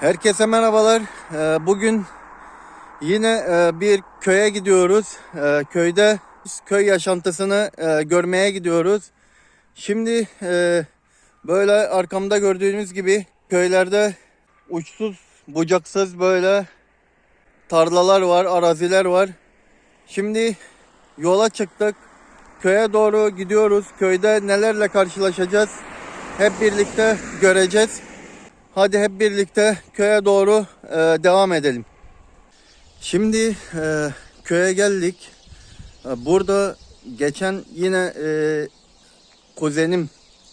Herkese merhabalar. Ee, Bugün yine e, bir köye gidiyoruz. Ee, Köyde köy yaşantısını e, görmeye gidiyoruz. Şimdi e, böyle arkamda gördüğünüz gibi köylerde uçsuz bucaksız böyle tarlalar var, araziler var. Şimdi yola çıktık. Köye doğru gidiyoruz. Köyde nelerle karşılaşacağız? Hep birlikte göreceğiz. Hadi hep birlikte köye doğru e, devam edelim. Şimdi e, köye geldik. E, burada geçen yine e, kuzenim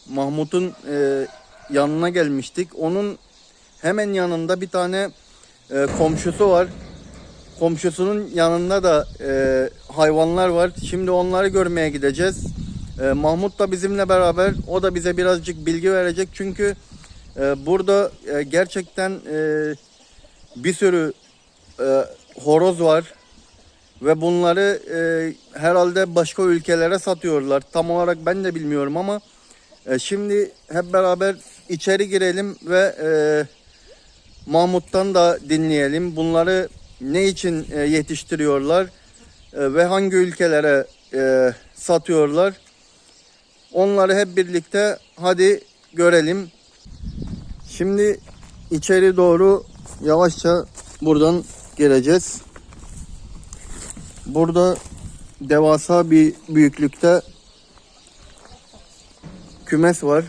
Mahmut'un e, yanına gelmiştik. Onun hemen yanında bir tane e, komşusu var. Komşusunun yanında da e, hayvanlar var. Şimdi onları görmeye gideceğiz. E, Mahmut da bizimle beraber. O da bize birazcık bilgi verecek. Çünkü e, burada e, gerçekten e, bir sürü e, horoz var. Ve bunları e, herhalde başka ülkelere satıyorlar. Tam olarak ben de bilmiyorum ama e, şimdi hep beraber içeri girelim ve e, Mahmut'tan da dinleyelim. Bunları ne için e, yetiştiriyorlar e, ve hangi ülkelere e, satıyorlar. Onları hep birlikte hadi görelim. Şimdi içeri doğru yavaşça buradan gireceğiz. Burada devasa bir büyüklükte kümes var.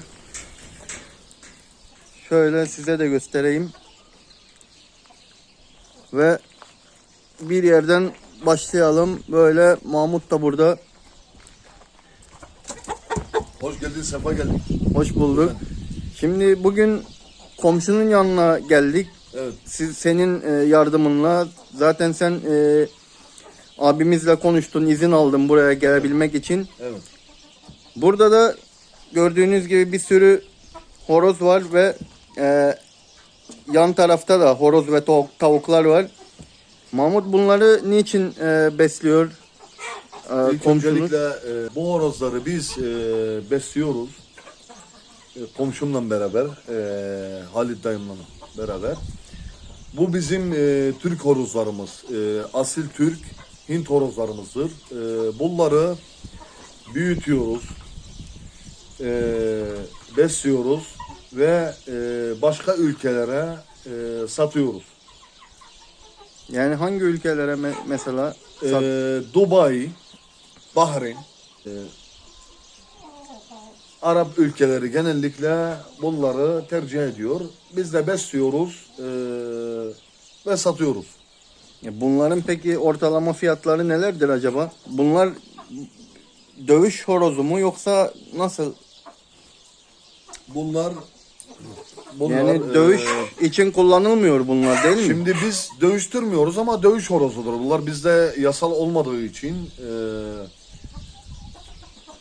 Şöyle size de göstereyim. Ve bir yerden başlayalım. Böyle Mahmut da burada. Hoş geldin, sefa geldin. Hoş bulduk. Şimdi bugün komşunun yanına geldik. Evet. Siz senin e, yardımınla zaten sen e, abimizle konuştun, izin aldın buraya gelebilmek için. Evet. Burada da gördüğünüz gibi bir sürü horoz var ve e, yan tarafta da horoz ve tavuk, tavuklar var. Mahmut bunları niçin e, besliyor? E, İlk komşunuz? öncelikle e, bu horozları biz e, besliyoruz. E, komşumla beraber, e, Halit dayımla beraber. Bu bizim e, Türk horozlarımız. E, asil Türk, Hint horozlarımızdır. E, bunları büyütüyoruz. E, besliyoruz ve e, başka ülkelere e, satıyoruz. Yani hangi ülkelere me- mesela sat- Dubai, Bahreyn, e, Arap ülkeleri genellikle bunları tercih ediyor. Biz de besliyoruz e, ve satıyoruz. Ya Bunların peki ortalama fiyatları nelerdir acaba? Bunlar dövüş horozu mu yoksa nasıl? Bunlar, bunlar Yani dövüş e, için kullanılmıyor bunlar değil mi? Şimdi biz dövüştürmüyoruz ama dövüş horozudur. Bunlar bizde yasal olmadığı için e,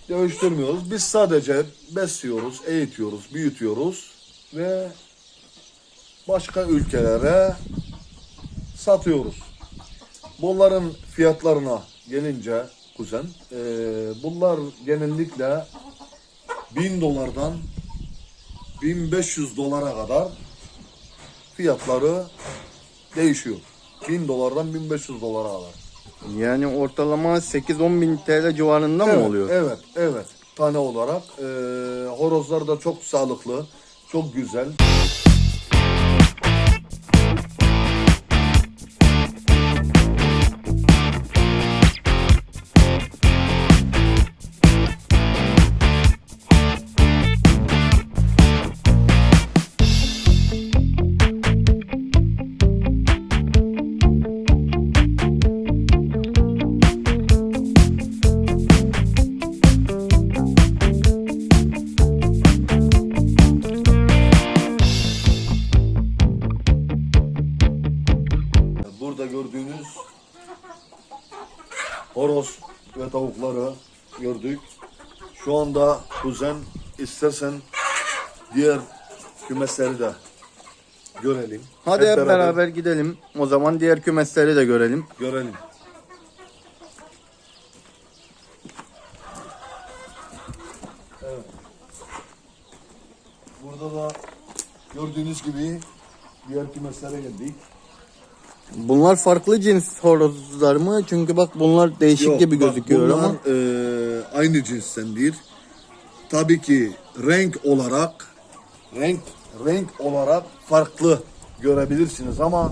dövüştürmüyoruz. Biz sadece besliyoruz, eğitiyoruz, büyütüyoruz ve başka ülkelere satıyoruz. Bunların fiyatlarına gelince kuzen, e, bunlar genellikle 1000 dolardan 1500 dolara kadar fiyatları değişiyor. 1000 dolardan 1500 dolara kadar. Yani ortalama 8-10 bin TL civarında evet, mı oluyor? Evet, evet. Tane olarak. Ee, horozlar da çok sağlıklı, çok güzel. Şu anda kuzen istersen diğer kümesleri de görelim. Hadi hep, beraber. gidelim. O zaman diğer kümesleri de görelim. görelim. Evet. Burada da gördüğünüz gibi Diğer kümeslere geldik. Bunlar farklı cins horozlar mı? Çünkü bak bunlar değişik Yok, gibi bak, gözüküyor bunlar, ama. e, aynı cinslendir. Tabii ki renk olarak renk renk olarak farklı görebilirsiniz ama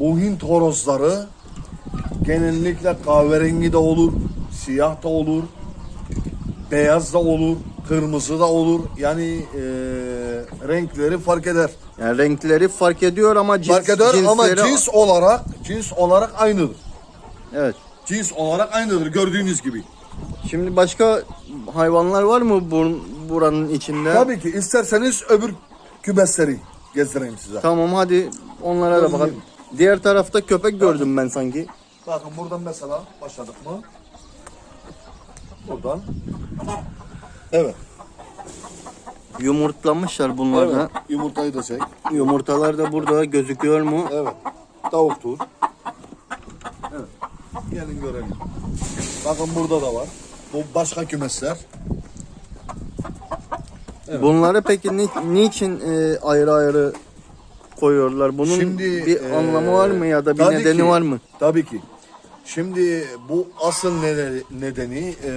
bu Hint horozları genellikle kahverengi de olur, siyah da olur, beyaz da olur, kırmızı da olur. Yani e, renkleri fark eder. Yani renkleri fark ediyor ama cins, fark eder ama cinsleri- cins olarak cins olarak aynıdır. Evet. Cins olarak aynıdır gördüğünüz gibi. Şimdi başka hayvanlar var mı bur- buranın içinde? Tabii ki isterseniz öbür kübesleri gezdireyim size. Tamam hadi onlara da bakalım. Diğer tarafta köpek gördüm ben sanki. Bakın buradan mesela başladık mı? Buradan. Evet. Yumurtlamışlar bunlar Evet. da. Yumurtayı da çek. Yumurtalar da burada gözüküyor mu? Evet. Tavuktur. Evet. Gelin görelim. Bakın burada da var. Bu başka kümesler. Bunları peki ni- niçin e, ayrı ayrı koyuyorlar? Bunun Şimdi bir e, anlamı var mı ya da bir nedeni ki, var mı? Tabii ki. Şimdi bu asıl nedeni, e,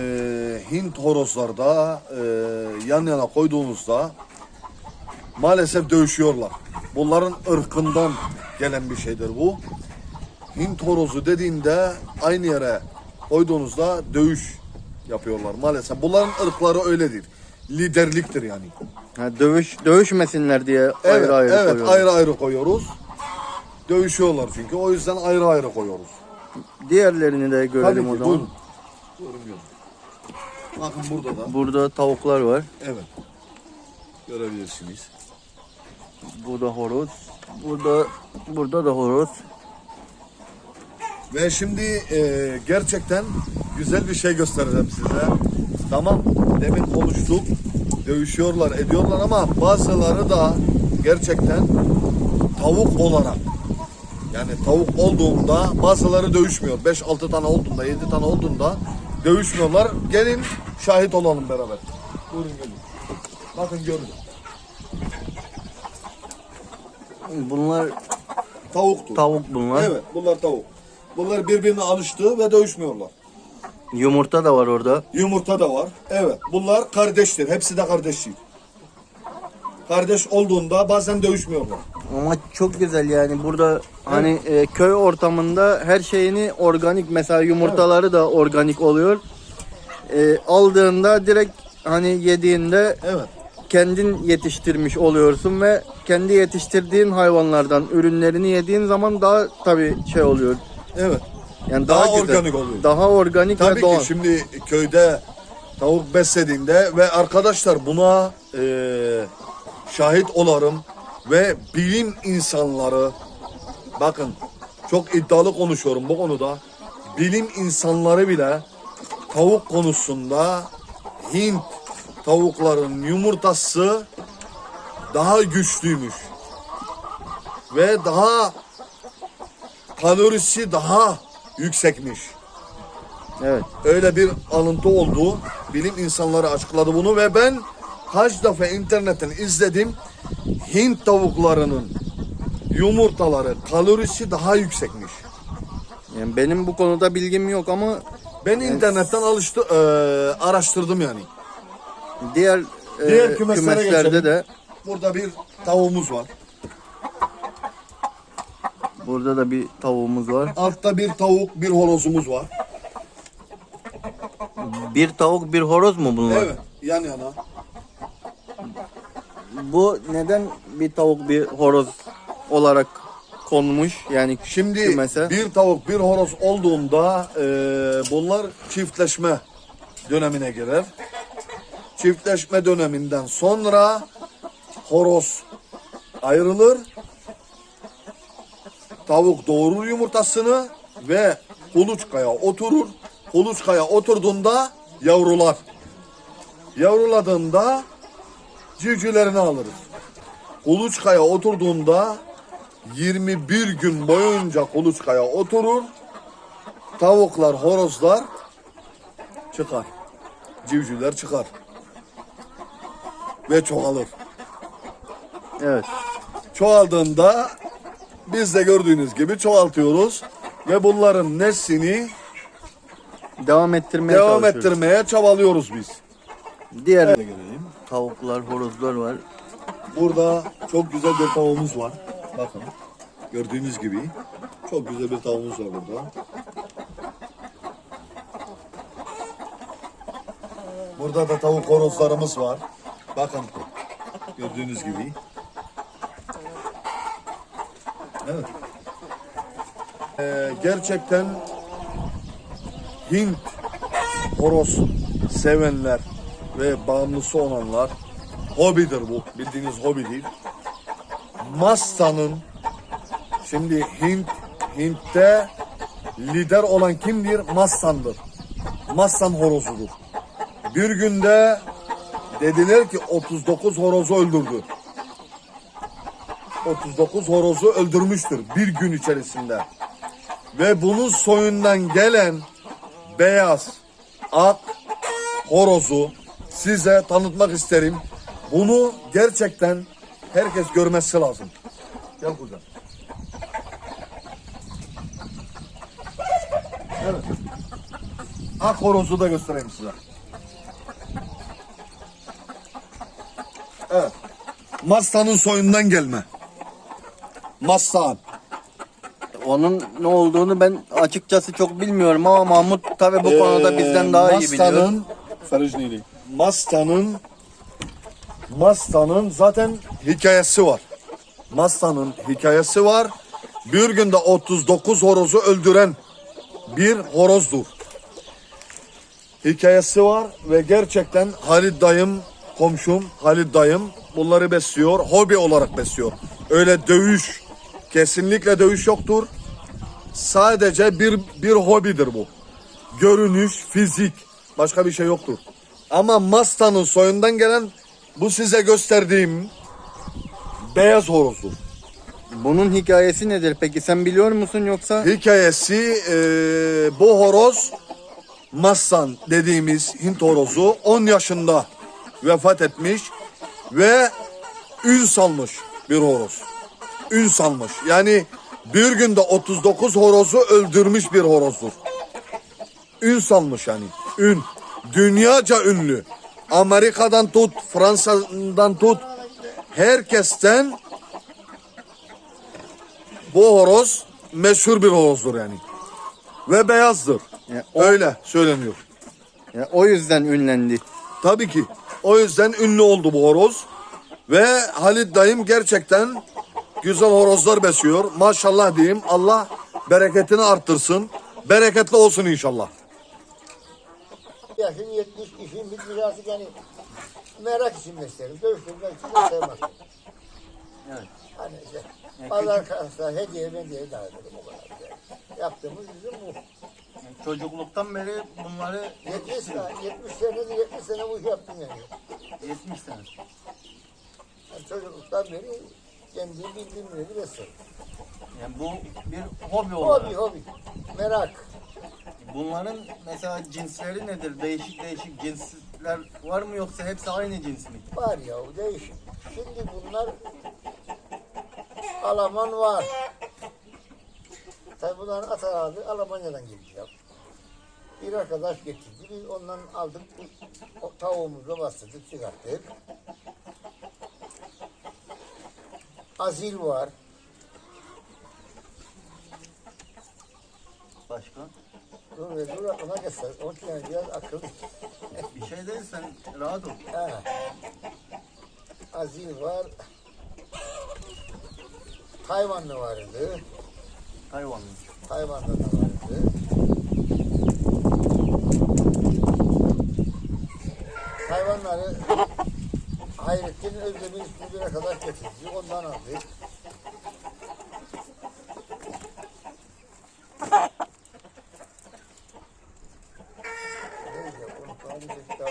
Hint horozlarda e, yan yana koyduğunuzda maalesef dövüşüyorlar. Bunların ırkından gelen bir şeydir bu. Hint horozu dediğinde aynı yere koyduğunuzda dövüş yapıyorlar maalesef. Bunların ırkları öyledir. Liderliktir yani. Ha, dövüş dövüşmesinler diye Evet, ayrı ayrı evet koyuyorlar. ayrı ayrı koyuyoruz. Dövüşüyorlar çünkü. O yüzden ayrı ayrı koyuyoruz. Diğerlerini de görelim Tabii o ki, zaman. buyurun. Buyurun görün. Bakın burada da. Burada tavuklar var. Evet. Görebilirsiniz. Burada horoz. Burada burada da horoz. Ve şimdi e, gerçekten güzel bir şey göstereceğim size. Tamam. Demin konuştuk. Dövüşüyorlar, ediyorlar ama bazıları da gerçekten tavuk olarak yani tavuk olduğunda bazıları dövüşmüyor. 5-6 tane olduğunda, 7 tane olduğunda dövüşmüyorlar. Gelin şahit olalım beraber. Buyurun gelin. Bakın görün. Bunlar Tavuktur. tavuk bunlar. Evet bunlar tavuk. Bunlar birbirine alıştı ve dövüşmüyorlar. Yumurta da var orada. Yumurta da var. Evet. Bunlar kardeştir. Hepsi de kardeştir. Kardeş olduğunda bazen dövüşmüyorlar. Ama çok güzel yani burada hani e, köy ortamında her şeyini organik mesela yumurtaları da organik oluyor. E, aldığında direkt hani yediğinde Evet. kendin yetiştirmiş oluyorsun ve kendi yetiştirdiğin hayvanlardan ürünlerini yediğin zaman daha tabii şey oluyor. Evet. Yani daha, Daha güzel. organik oluyor. Daha organik Tabii ve doğal. ki şimdi köyde tavuk beslediğinde ve arkadaşlar buna eee, şahit olarım ve bilim insanları bakın çok iddialı konuşuyorum bu konuda. Bilim insanları bile tavuk konusunda Hint tavukların yumurtası daha güçlüymüş. Ve daha kalorisi daha yüksekmiş. Evet. Öyle bir alıntı oldu. Bilim insanları açıkladı bunu ve ben kaç defa internetten izledim. Hint tavuklarının yumurtaları kalorisi daha yüksekmiş. Yani benim bu konuda bilgim yok ama Ben internetten alıştı, eee, araştırdım yani. diğer, e, Diğer kümeslere kümeslerde geçelim. de Burada bir tavuğumuz var. burada da bir tavuğumuz var. Altta bir tavuk, bir horozumuz var. Bir tavuk bir horoz mu bunlar? Evet, yan yana. Bu neden bir tavuk bir horoz olarak konmuş yani Şimdi kümese? bir tavuk, bir horoz olduğunda eee, bunlar çiftleşme dönemine girer. Çiftleşme döneminden sonra horoz ayrılır. Tavuk doğurur yumurtasını ve kuluçkaya oturur. Kuluçkaya oturduğunda yavrular. Yavruladığında civcivlerini alırız. Kuluçkaya oturduğunda 21 gün boyunca kuluçkaya oturur. Tavuklar, horozlar çıkar. Civcivler çıkar. Ve çoğalır. Evet. çoğaldığında biz de gördüğünüz gibi çoğaltıyoruz ve bunların neslini Devam ettirmeye devam ettirmeye çabalıyoruz biz. Diğer Evet. Tavuklar, horozlar var. Burada çok güzel bir tavuğumuz var. Bakın. Gördüğünüz gibi çok güzel bir tavuğumuz var burada. Burada da tavuk horozlarımız var. Bakın. Gördüğünüz gibi. Evet. Ee, gerçekten Hint horoz sevenler ve bağımlısı olanlar hobidir bu. Bildiğiniz hobi değil. Masta'nın şimdi Hint Hint'te lider olan kimdir? Mastan'dır. Mastan horozudur. Bir günde dediler ki 39 horozu öldürdü. 39 horozu öldürmüştür bir gün içerisinde. Ve bunun soyundan gelen beyaz, ak horozu size tanıtmak isterim. Bunu gerçekten herkes görmesi lazım. Gel kuzen. Evet. Ak horozu da göstereyim size. Evet. Masta'nın soyundan gelme. Masta. Onun ne olduğunu ben açıkçası çok bilmiyorum ama Mahmut tabi bu konuda Ee, bizden daha iyi biliyor. Masta'nın Masta'nın Masta'nın zaten hikayesi var. Masta'nın hikayesi var. Bir günde 39 horozu öldüren bir horozdur. Hikayesi var ve gerçekten Halid dayım, komşum Halid dayım bunları besliyor. Hobi olarak besliyor. Öyle dövüş, kesinlikle dövüş yoktur. Sadece bir, bir hobidir bu görünüş, fizik başka bir şey yoktur. Ama Masta'nın soyundan gelen bu size gösterdiğim beyaz horozdur. Bunun hikayesi nedir peki sen biliyor musun yoksa? Hikayesi eee, bu horoz Mastan dediğimiz Hint horozu 10 yaşında vefat etmiş ve ün salmış bir horoz. Ün salmış. Yani bir günde 39 horozu öldürmüş bir horozdur. Ün salmış yani. Ün. Dünyaca ünlü. Amerika'dan tut, Fransa'dan tut. Herkesten bu horoz meşhur bir horozdur yani. Ve beyazdır. Ya, o- Öyle söyleniyor. Ya, o yüzden ünlendi. Tabii ki. O yüzden ünlü oldu bu horoz. Ve Halid dayım gerçekten güzel horozlar besliyor. Maşallah diyeyim. Allah bereketini arttırsın. Bereketli olsun inşallah. Yaşım 70, işim bitmiş artık yani merak için beslerim. Dövüştürmek için beslemez. Evet. Hani işte pazar karşısında hediye hediye dağıtırım o kadar. Yani. Yaptığımız bizim bu. Çocukluktan beri bunları 70 sene, 70 senedir 70 sene bu işi yaptım yani. 70 sene. yani çocukluktan beri kendi bildiğim yeri beslerim. Yani bu bir hobi olarak. Hobi hobi. Merak. Bunların mesela cinsleri nedir? Değişik değişik cinsler var mı yoksa hepsi aynı cins mi? Var ya değişik. Şimdi bunlar Alaman var. Tabi bunların ata abi Almanya'dan geliyor. Bir arkadaş getirdi. Biz ondan aldık. O tavuğumuzu bastırdık, çıkarttık. Azil var. Başka? Ve dur ona göster. Onun için yani biraz akıllı. Bir şey değil sen rahat ol. Ha. Azil var. Tayvanlı vardı. Hayvanlı. Tayvan'da da vardı. Hayvanları Hayrettin Özdemir ismini bir arkadaş getirdi. Ondan aldık. Neydi? Unuttum. Hadi bir daha.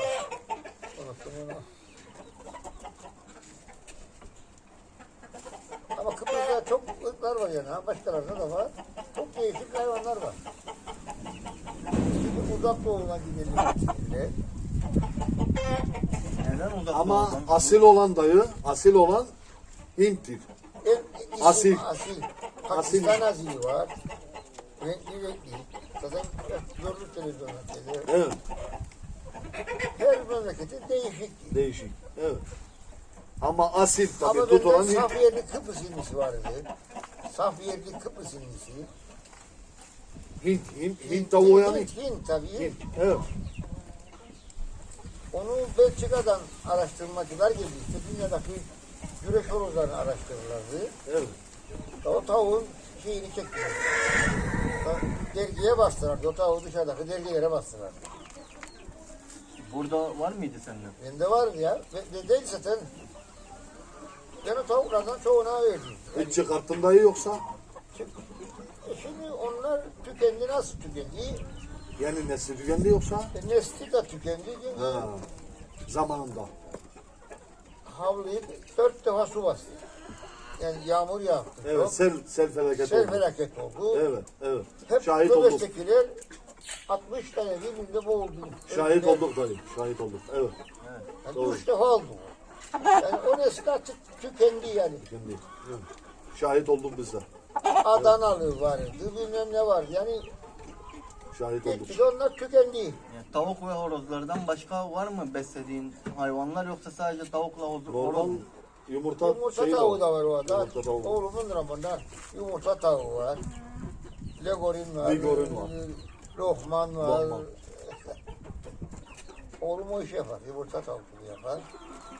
Unuttum onu. Ama Kıbrıs'ta çok ırklar var yani. ha, Başkalarında da var. Çok değişik hayvanlar var. Şimdi Neden uzak Ama asil olan dayı, asil olan Hint'tir. En Asil. Asil. Pakistan azili var. Renkli renkli. Zaten gördük televizyonda. Evet. Her memleketin değişik. Değişik. Evet. Ama asil tabii Ama tutulan bende Hint. saf yerli Kıbrıs indisi vardı. Saf yerli Kıbrıs indisi. Hint, Hint, Hint tavuğu yani. Hint, Hint tabii. Hint. Evet. Onu Belçika'dan araştırmacılar gelmişti. Dünyadaki güreş horozlarını araştırırlardı. Evet. O tavuğun şeyini çektiler. Dergiye bastırardı. O tavuğu dışarıdaki dergilere bastırardı. Burada var mıydı sende? Bende vardı ya. Ve değil zaten. Ben o tavuklardan çoğuna verdim. Hiç çıkarttın dayı yoksa? E şimdi onlar tükendi nasıl tükendi? Yani nesli tükendi yoksa? E nesli de tükendi. Ha. Zamanında. havluyu dört defa su bastı. Yani yağmur yağdı. Evet, çok. sel, sel felaket Sel oldu. felaket oldu. Evet, evet. Hep Şahit olduk. Göbeştekiler 60 tane birbirinde boğuldu. Şahit Öyle- olduk dayı. Şahit olduk. Evet. Yani Doğru. üç defa oldu. Yani o artık tükendi yani. Tükendi. Evet. Şahit olduk biz de. Adanalı vardı, bilmem ne vardı. Yani Şahit olduk. gitgide onlar tükendi. Yani tavuk ve horozlardan başka var mı beslediğin hayvanlar yoksa sadece tavukla horoz, Normal mu? yumurta, Yumurta şeyi tavuğu da var o Yumurta arada. tavuğu. Oğlumun ramında yumurta tavuğu var. Legorin var. Legorin var. Lohman var. Lohman. Oğlum o işi yapar. Yumurta tavukluğu yapar.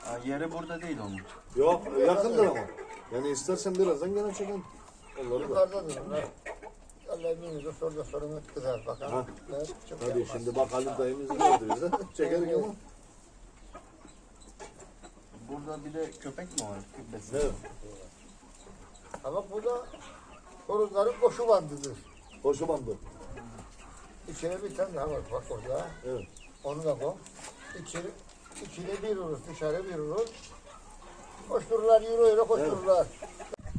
Ha, yeri burada değil onun. Yok yakındır ama. Yani istersen birazdan gene çekin. Onları da. Yukarıdadır onlar. Allah bilmiyor. Sonra sorunu kızar bakalım. Ha. Evet, çok Hadi yapmaz. şimdi bak Halit dayımız geldi bize. Çekerik ama. Burada bir de köpek mi var? Besle. Evet. Ama bu da horozların koşu bandıdır. Hoşu bandı. İçine bir tane daha var bak orada. Evet. Onu da koy. İçeri, içine bir uruz, dışarı bir uruz. Koştururlar, yürü yürü koştururlar.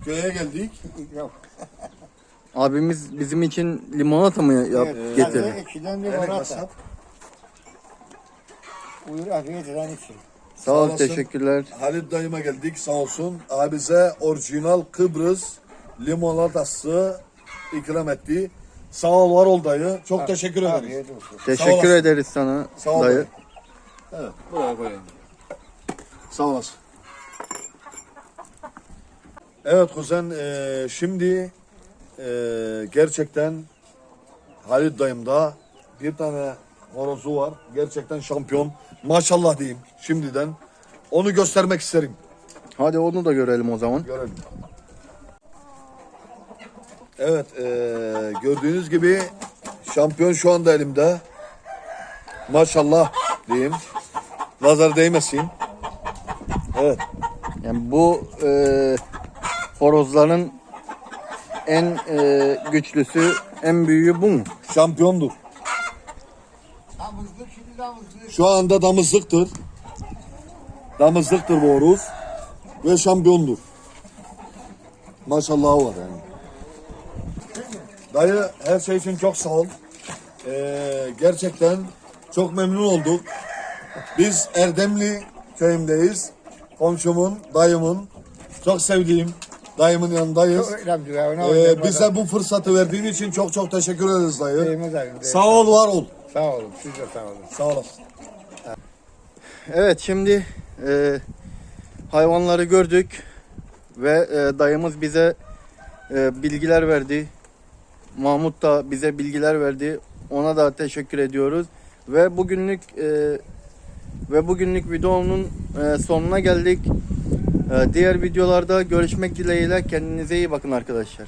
Köye geldik. Yok. Abimiz bizim için limonata mı yap Evet, getirdi? İçinden bir Evet, limonata. kasap. Buyur afiyet eden için. Sağ ol, olasın. teşekkürler. Halit dayıma geldik sağ olsun. Abi bize orijinal Kıbrıs limonatası ikram etti. Sağ ol var ol dayı. Çok teşekkür ederiz. Afiyet olsun. Teşekkür olasın. ederiz sana Sağ ol dayı. dayı. Evet buraya koyayım. Sağ olasın. Evet kuzen eee, şimdi eee, gerçekten Halit dayımda bir tane horozu var. Gerçekten şampiyon. Maşallah diyeyim şimdiden. Onu göstermek isterim. Hadi onu da görelim o zaman. Görelim. Evet, eee, gördüğünüz gibi şampiyon şu anda elimde. Maşallah diyeyim. Nazar değmesin. Evet, Yani bu e, horozların en e, güçlüsü, en büyüğü bu mu? şampiyondur. Damızlık şimdi damızlık. Şu anda damızlıktır. Damızlıktır bu horoz. Ve şampiyondur. Maşallah var yani. Dayı her şey için çok sağ ol. Ee, gerçekten çok memnun olduk. Biz Erdemli köyündeyiz. Komşumun, dayımın, çok sevdiğim dayımın yanındayız. Önemli ya. ona Ee, oynayamadan. bize bu fırsatı verdiğin için çok çok teşekkür ederiz dayı. Değmez abi, değmez. Sağ ol, var ol. Sağ olun. Siz de sağ olun. Sağ olasın. Evet şimdi e, hayvanları gördük ve e, dayımız bize e, bilgiler verdi. Mahmut da bize bilgiler verdi. Ona da teşekkür ediyoruz. Ve bugünlük e, ve bugünlük videonun e, sonuna geldik. E, diğer videolarda görüşmek dileğiyle kendinize iyi bakın arkadaşlar.